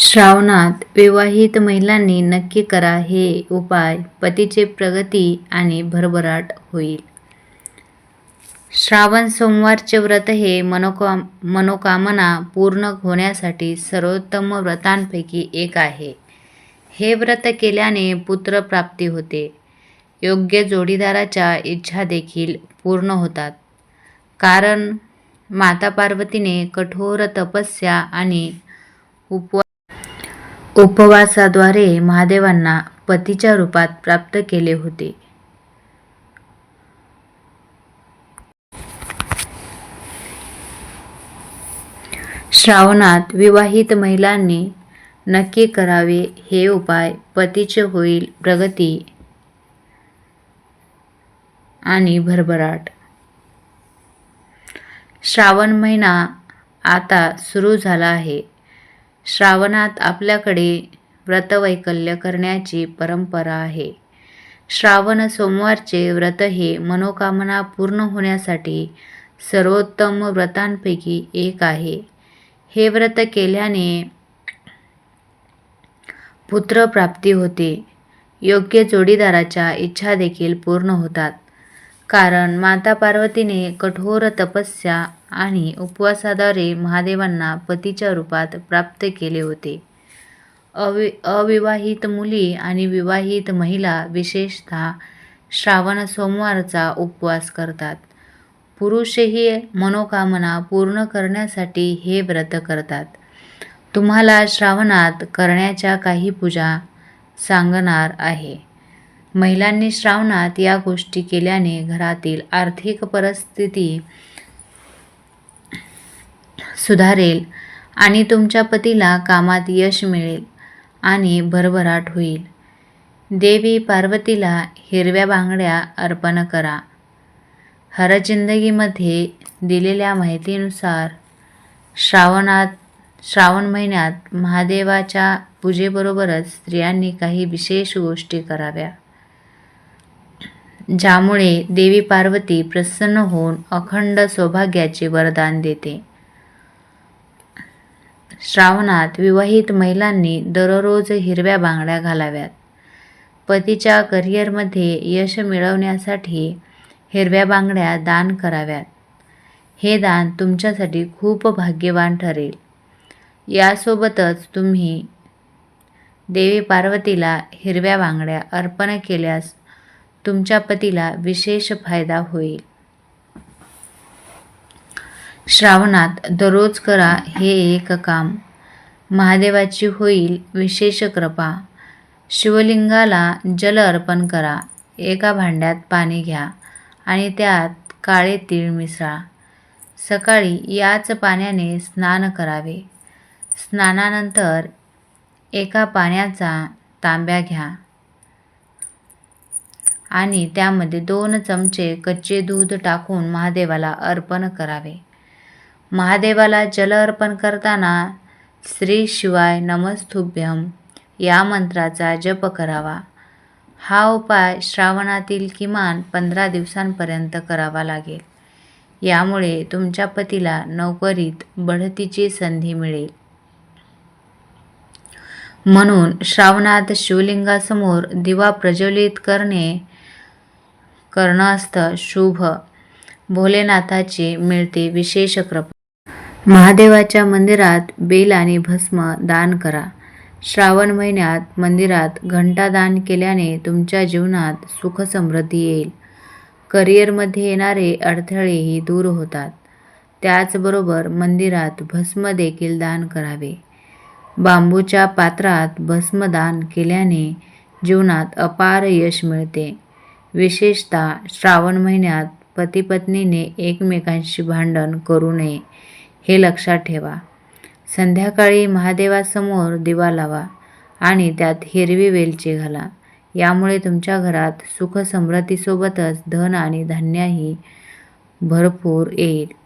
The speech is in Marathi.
श्रावणात विवाहित महिलांनी नक्की करा हे उपाय पतीचे प्रगती आणि भरभराट होईल. श्रावण सोमवारचे व्रत हे मनोकाम मनोकामना पूर्ण होण्यासाठी सर्वोत्तम व्रतांपैकी एक आहे. हे व्रत केल्याने पुत्रप्राप्ती होते. योग्य जोडीदाराच्या इच्छा देखील पूर्ण होतात. कारण माता पार्वतीने कठोर तपस्या आणि उपवा उपवासाद्वारे महादेवांना पतीच्या रूपात प्राप्त केले होते. श्रावणात विवाहित महिलांनी नक्की करावे हे उपाय पतीचे होईल प्रगती आणि भरभराट. श्रावण महिना आता सुरू झाला आहे. श्रावणात आपल्याकडे व्रतवैकल्य करण्याची परंपरा आहे. श्रावण सोमवारचे व्रत हे मनोकामना पूर्ण होण्यासाठी सर्वोत्तम व्रतांपैकी एक आहे. हे व्रत केल्याने पुत्रप्राप्ती होते. योग्य जोडीदाराच्या इच्छा देखील पूर्ण होतात. कारण माता पार्वतीने कठोर तपस्या आणि उपवासाद्वारे महादेवांना पतीच्या रूपात प्राप्त केले होते. अवि अविवाहित मुली आणि विवाहित महिला विशेषतः श्रावण सोमवारचा उपवास करतात. पुरुषही मनोकामना पूर्ण करण्यासाठी हे व्रत करतात. तुम्हाला श्रावणात करण्याच्या काही पूजा सांगणार आहे. महिलांनी श्रावणात या गोष्टी केल्याने घरातील आर्थिक परिस्थिती सुधारेल आणि तुमच्या पतीला कामात यश मिळेल आणि भरभराट होईल. देवी पार्वतीला हिरव्या बांगड्या अर्पण करा. हरजिंदगीमध्ये दिलेल्या माहितीनुसार श्रावणात श्रावण महिन्यात महादेवाच्या पूजेबरोबरच स्त्रियांनी काही विशेष गोष्टी कराव्या. ज्यामुळे देवी पार्वती प्रसन्न होऊन अखंड सौभाग्याचे वरदान देते. श्रावणात विवाहित महिलांनी दररोज हिरव्या बांगड्या घालाव्यात. पतीच्या करिअरमध्ये यश मिळवण्यासाठी हिरव्या बांगड्या दान कराव्यात. हे दान तुमच्यासाठी खूप भाग्यवान ठरेल. यासोबतच तुम्ही देवी पार्वतीला हिरव्या बांगड्या अर्पण केल्यास तुमच्या पतीला विशेष फायदा होईल. श्रावणात दररोज करा हे एक काम. महादेवाची होईल विशेष कृपा. शिवलिंगाला जल अर्पण करा. एका भांड्यात पाणी घ्या आणि त्यात काळे तीळ मिसळा. सकाळी याच पाण्याने स्नान करावे. स्नानानंतर एका पाण्याचा तांब्या घ्या. आणि त्यामध्ये दोन चमचे कच्चे दूध टाकून महादेवाला अर्पण करावे. महादेवाला जल अर्पण करताना श्री शिवाय नमस्तुभ्यम या मंत्राचा जप करावा. हा उपाय श्रावणातील किमान पंधरा दिवसांपर्यंत करावा लागेल. यामुळे तुमच्या पतीला नोकरीत बढतीची संधी मिळेल. म्हणून श्रावणात शिवलिंगासमोर दिवा प्रज्वलित करणे कर्णास्थ शुभ. भोलेनाथाची मिळते विशेष कृपा. महादेवाच्या मंदिरात बेल आणि भस्म दान करा. श्रावण महिन्यात मंदिरात घंटा दान केल्याने तुमच्या जीवनात सुख समृद्धी येईल. करिअरमध्ये येणारे अडथळेही दूर होतात. त्याचबरोबर मंदिरात भस्म देखील दान करावे. बांबूच्या पात्रात भस्मदान केल्याने जीवनात अपार यश मिळते. विशेषतः श्रावण महिन्यात पतीपत्नीने एकमेकांशी भांडण करू नये हे लक्षात ठेवा. संध्याकाळी महादेवासमोर दिवा लावा आणि त्यात हिरवी वेलची घाला. यामुळे तुमच्या घरात सुखसमृद्धीसोबतच धन आणि धान्यही भरपूर येईल.